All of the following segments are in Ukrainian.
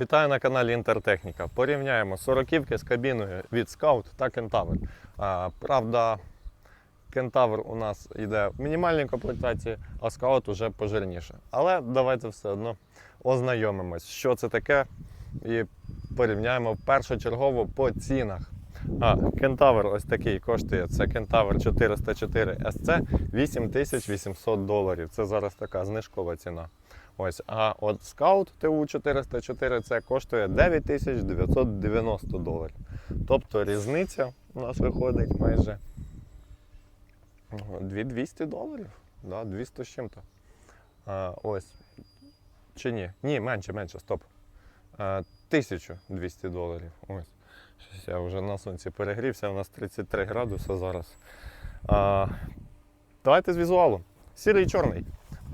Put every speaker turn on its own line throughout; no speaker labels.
Вітаю на каналі Інтертехніка. Порівняємо сороківки з кабіною від Scout та Кентавр. Правда, Кентавр у нас йде в мінімальній комплектації, а Scout уже пожирніше. Але давайте все одно ознайомимось, що це таке, і порівняємо першочергово по цінах. А, Кентавр ось такий коштує. Це Кентавр 404 SC 8800 доларів. Це зараз така знижкова ціна. Ось, а от Scout TU 404 це коштує 9990 доларів. Тобто різниця у нас виходить майже 2200 доларів. Да, 200 з чим-то. Ось. Чи ні? Ні, менше, менше, стоп. А, 1200 доларів. Ось. Щось я вже на сонці перегрівся, у нас 33 градуси зараз. А, давайте з візуалу. Сірий і чорний.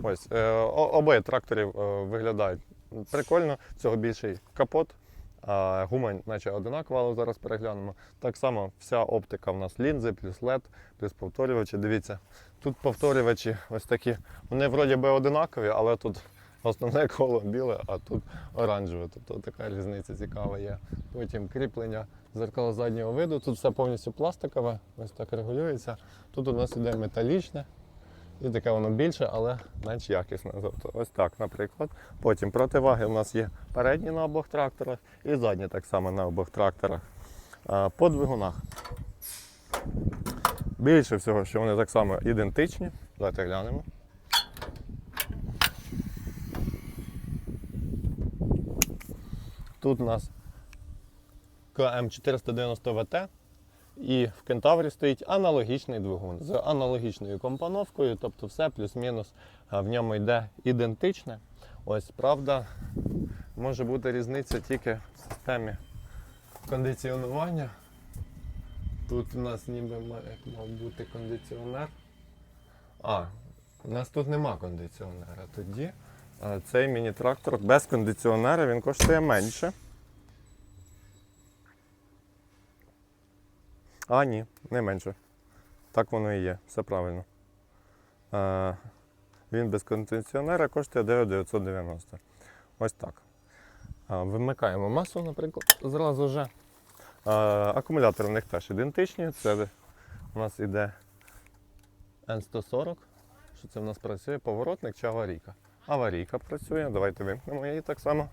Ось, е, обоє тракторів е, виглядають прикольно. Цього більший капот, а гума, наче одинакова, але зараз переглянемо. Так само вся оптика в нас лінзи, плюс LED, плюс повторювачі. Дивіться, тут повторювачі ось такі. Вони вроді би одинакові, але тут основне коло біле, а тут оранжеве. Тобто така різниця цікава є. Потім кріплення зеркала заднього виду. Тут все повністю пластикове, ось так регулюється. Тут у нас іде металічне. І таке воно більше, але менш якісне. Тобто ось так, наприклад. Потім противаги у нас є передні на обох тракторах і задні так само на обох тракторах. По двигунах. Більше всього, що вони так само ідентичні. Давайте глянемо. Тут у нас КМ490ВТ. І в кентаврі стоїть аналогічний двигун з аналогічною компоновкою, тобто все плюс-мінус в ньому йде ідентичне. Ось, правда, може бути різниця тільки в системі кондиціонування. Тут у нас ніби мав бути кондиціонер. А, у нас тут нема кондиціонера. Тоді цей міні-трактор без кондиціонера він коштує менше. А, ні, не менше. Так воно і є, все правильно. Е, він без кондиціонера коштує 9990. Ось так. Вимикаємо масу, наприклад, зразу вже. Акумулятори в них теж ідентичні. Це у нас іде N140. Що це в нас працює? Поворотник чи аварійка? Аварійка працює. Давайте вимкнемо її так само.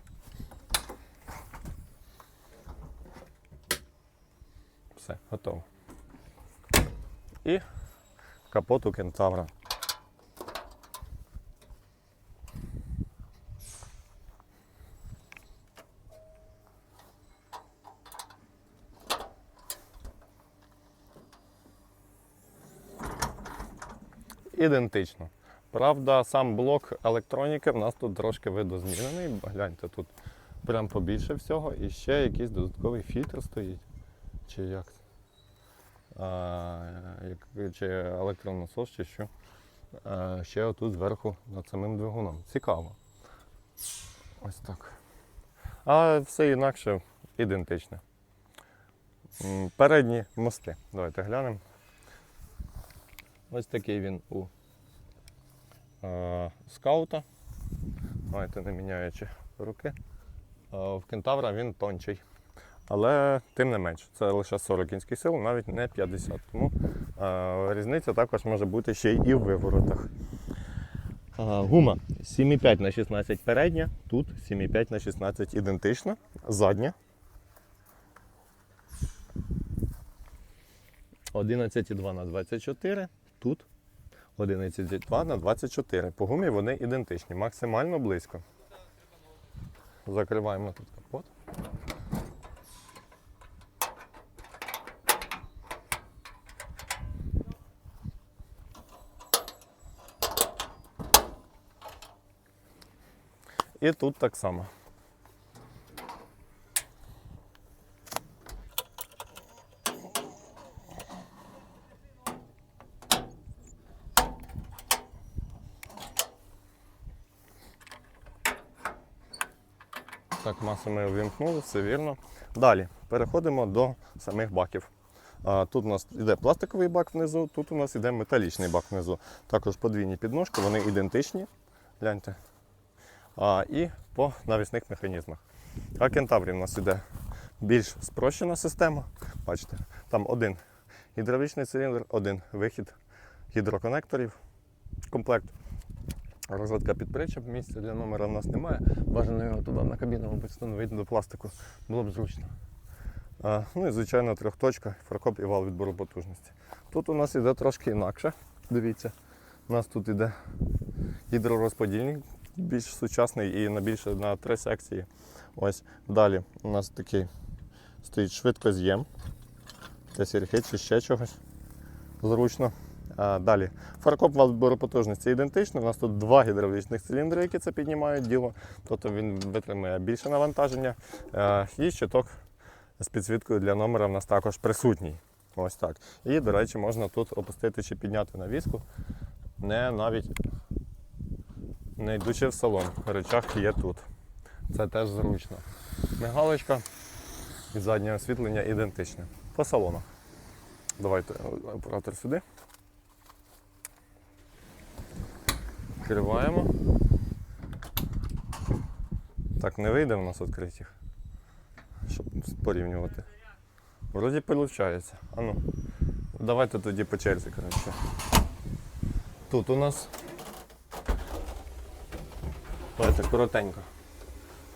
Все, готово. І капот у кентавра. Ідентично. Правда, сам блок електроніки в нас тут трошки видозмінений. Гляньте, тут прям побільше всього і ще якийсь додатковий фільтр стоїть. Чи як? А, як- чи електронасос, чи що. А, ще отут зверху над самим двигуном. Цікаво. Ось так. А все інакше ідентичне. Передні мости. Давайте глянемо. Ось такий він у е, скаута. Давайте не міняючи руки. А в кентавра він тончий. Але тим не менш, це лише 40 кінських сил, навіть не 50. Тому е, різниця також може бути ще й в виворотах. Е, гума 7,5 на 16 передня, тут 7,5 на 16 ідентична, задня. 11,2 на 24, тут 11,2 на 24. По гумі вони ідентичні, максимально близько. Закриваємо тут капот. І тут так само. Так, масу ми увімкнули, все вірно. Далі переходимо до самих баків. Тут у нас йде пластиковий бак внизу, тут у нас йде металічний бак внизу. Також подвійні підножки, вони ідентичні. Гляньте. А, і по навісних механізмах. А кентаврі в нас іде більш спрощена система. Бачите, там один гідравлічний циліндр, один вихід гідроконекторів, комплект. Розетка під причеп, місця для номера в нас немає. Бажано його туди на кабіну, мабуть, встановити до пластику. Було б зручно. А, ну і звичайно трьохточка, фаркоп і вал відбору потужності. Тут у нас іде трошки інакше. Дивіться, у нас тут іде гідророзподільник, більш сучасний і на більше на три секції. Ось далі у нас такий стоїть швидкоз'єм. Для сірки чи ще чогось зручно. А, далі. Фаркоп відбору потужності ідентичний. У нас тут два гідравлічних циліндри, які це піднімають діло. Тобто він витримує більше навантаження. І щиток з підсвіткою для номера в нас також присутній. Ось так. І, до речі, можна тут опустити чи підняти навіску, не навіть не йдучи в салон. Речах є тут. Це теж зручно. Мигалочка і заднє освітлення ідентичне. По салонах. Давайте оператор сюди. Відкриваємо. Так, не вийде в нас відкрити їх, щоб порівнювати. Вроді виходить. А ну, давайте тоді по черзі, коротше. Тут у нас. Давайте коротенько.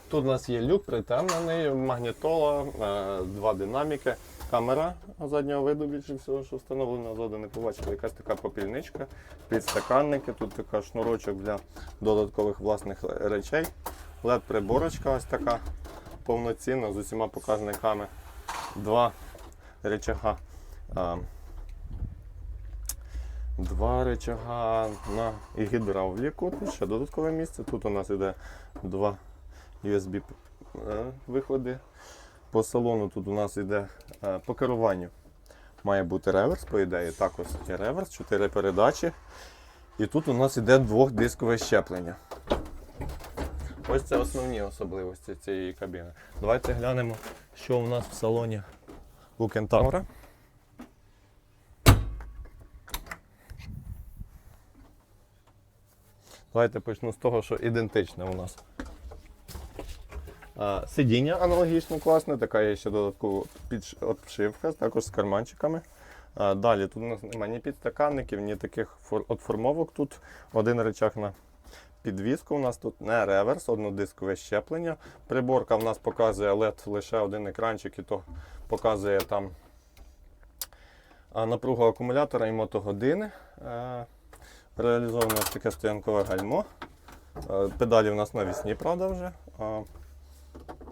Тут у нас є люк притемнений, магнітола, е, два динаміки, камера заднього виду більше всього, що встановлена ззаду не побачили, якась така попільничка, підстаканники, тут така шнурочок для додаткових власних речей, led приборочка ось така повноцінна з усіма показниками. Два речага. Два речага на гідравліку. Тут ще додаткове місце. Тут у нас іде два USB е, виходи. По салону тут у нас йде е, по керуванню. Має бути реверс, по ідеї. Також є реверс, 4 передачі. І тут у нас іде двохдискове щеплення. Ось це основні особливості цієї кабіни. Давайте глянемо, що у нас в салоні у Давайте почну з того, що ідентичне у нас. Сидіння аналогічно класне, така є ще додаткова підш- обшивка, також з карманчиками. Далі тут у нас немає ні підстаканників, ні таких фор- формовок. Тут один речах на підвіску. У нас тут не реверс, однодискове щеплення. Приборка в нас показує LED лише один екранчик, і то показує там напругу акумулятора і мотогодини. Реалізовано таке стоянкове гальмо. Е, Педалі в нас навісні, правда, вже.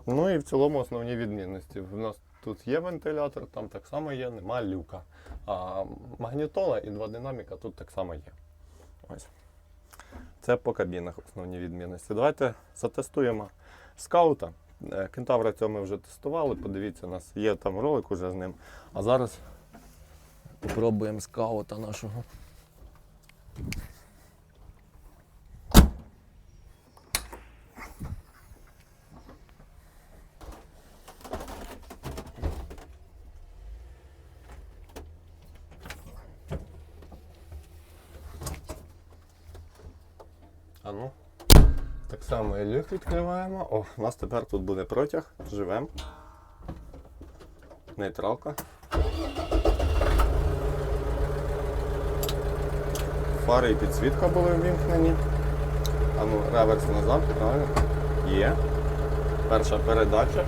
Ну і в цілому основні відмінності. У нас тут є вентилятор, там так само є, нема люка. А магнітола і два динаміка тут так само є. Ось. Це по кабінах основні відмінності. Давайте затестуємо скаута. Е, Кентавра цього ми вже тестували. Подивіться, у нас є там ролик уже з ним. А зараз спробуємо скаута нашого. А ну. Так само і люк відкриваємо. О, у нас тепер тут буде протяг. Живем. Нейтралка. Фари і підсвітка були ввімкнені. А ну, реверс назад, правильно? Є. Перша передача.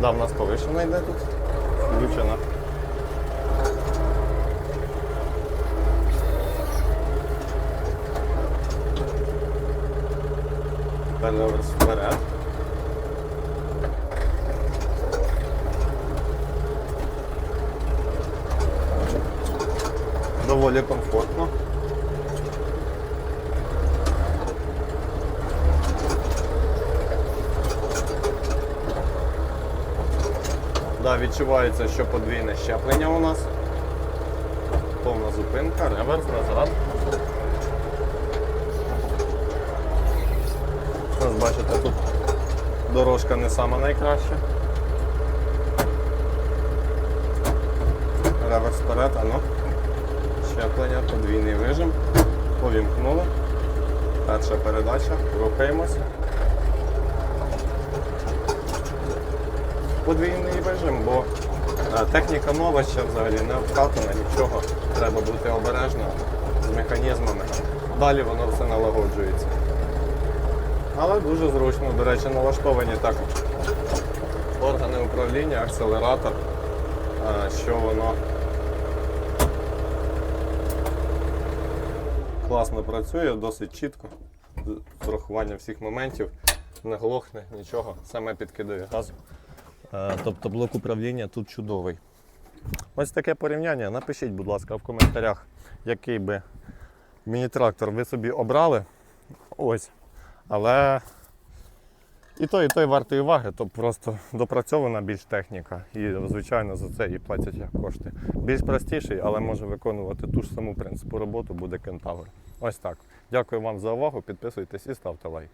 Да, в нас повишена йде тут. Включена. Тепер реверс вперед. Доволі комфортно. Да, відчувається, що подвійне щеплення у нас. Повна зупинка, реверс назад. Ось бачите, тут дорожка не сама найкраща. Реверс вперед, а ну. Щеплення, подвійний вижим. Повімкнули. Перша передача, рухаємося. Подвійний режим, бо е, техніка нова ще взагалі не обкатана, нічого. Треба бути обережним з механізмами. Далі воно все налагоджується. Але дуже зручно, до речі, налаштовані також органи управління, акселератор, е, що воно класно працює, досить чітко, з урахуванням всіх моментів, не глохне, нічого, саме підкидає газу. Е, Тобто блок управління тут чудовий. Ось таке порівняння. Напишіть, будь ласка, в коментарях, який би міні-трактор ви собі обрали. Ось. Але і той, і той вартий уваги, то просто допрацьована більш техніка. І, звичайно, за це і платять кошти. Більш простіший, але може виконувати ту ж саму принципу роботу, буде кентавр. Ось так. Дякую вам за увагу. Підписуйтесь і ставте лайк.